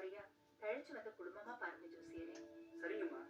தவறையா தழைச்சு வந்த குடும்பமா பாருங்க ஜோசியரே. சரிங்கம்மா.